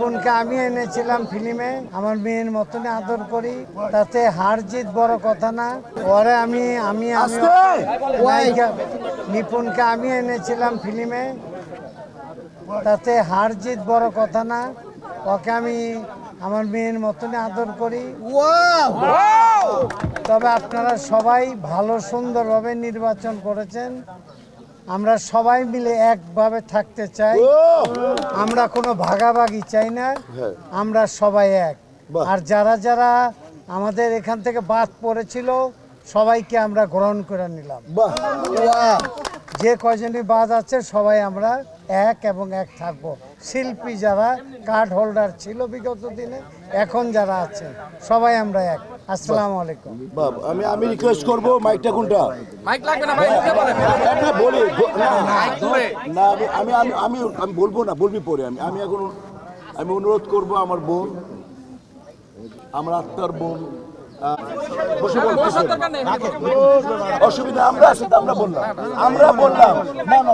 নিপুণকে আমি এনেছিলাম ফিল্মে। আমার মেয়ের মতনই আদর করি তাতে হার জিত বড় কথা না। পরে আমি আমি নিপুণকে আমি এনেছিলাম ফিল্মে। তাতে হার জিত বড় কথা না। ওকে আমি আমার মেয়ের মতনই আদর করি। তবে আপনারা সবাই ভালো সুন্দরভাবে নির্বাচন করেছেন। আমরা সবাই মিলে একভাবে থাকতে চাই। আমরা কোনো ভাগাভাগি চাই না। হ্যাঁ। আমরা সবাই এক। আর যারা যারা আমাদের এখান থেকে বাদ পড়েছিল সবাইকে আমরা গ্রহণ করে নিলাম। যে কয়জনই বাদ আছে সবাই আমরা এক এবং এক থাকব। শিল্পী যারা কার্ড হোল্ডার ছিল বিগত দিনে এখন যারা আছে সবাই আমরা এক। আসসালামু আলাইকুম। বাহ আমি আমি রিকোয়েস্ট করব মাইকটা কোনটা? মাইক লাগবে না ভাই মুখে বলেন। না বলি না, মাইক আমি আমি আমি আমি বলব না বলবি পরে আমি। আমি এখন আমি অনুরোধ করব আমার বোন আমার আত্মার বোন বসে অসুবিধা আমরা আছি আমরা বললাম। আমরা বললাম না না